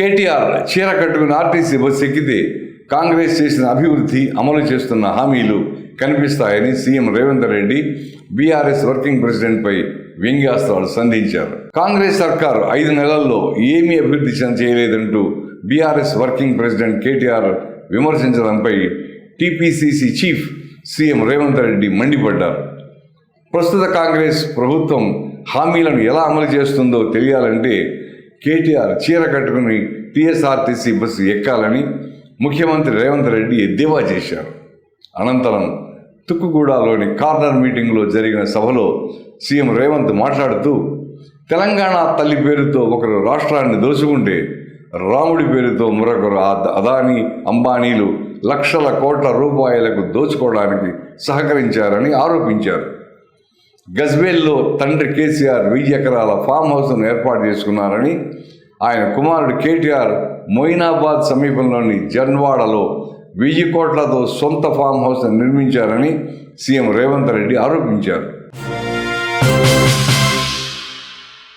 కేటీఆర్ చీర కట్టుకుని RTC bus ఎక్కితే కాంగ్రెస్ చేసిన అభివృద్ధి అమలు చేస్తున్న హామీలు కనిపిస్తాయని CM Revanth Reddy BRS working ప్రెసిడెంట్పై వ్యంగ్యాస్త్రాలు సంధించారు. కాంగ్రెస్ సర్కార్ ఐదు నెలల్లో ఏమీ అభివృద్ధి చేయలేదంటూ BRS working president KTR విమర్శించడంపై TPCC chief CM Revanth Reddy మండిపడ్డారు. ప్రస్తుత కాంగ్రెస్ ప్రభుత్వం హామీలను ఎలా అమలు చేస్తుందో తెలియాలంటే కేటీఆర్ చీర కట్టుకుని టీఎస్ఆర్టీసీ బస్సు ఎక్కాలని ముఖ్యమంత్రి రేవంత్ రెడ్డి ఎద్దేవా చేశారు. అనంతరం తుక్కుగూడలోని కార్నర్ మీటింగ్లో జరిగిన సభలో సీఎం రేవంత్ మాట్లాడుతూ తెలంగాణ తల్లి పేరుతో ఒకరు రాష్ట్రాన్ని దోచుకుంటే రాముడి పేరుతో మరొకరు అదానీ అంబానీలు లక్షల కోట్ల రూపాయలకు దోచుకోవడానికి సహకరించారని ఆరోపించారు. గజ్వేల్లో తండ్రి కేసీఆర్ వెయ్యి ఎకరాల ఫామ్ హౌస్ను ఏర్పాటు చేసుకున్నారని ఆయన కుమారుడు కేటీఆర్ మొయినాబాద్ సమీపంలోని జన్వాడలో వెయ్యి కోట్లతో సొంత ఫామ్ హౌస్ నిర్మించారని సీఎం రేవంత్ రెడ్డి ఆరోపించారు.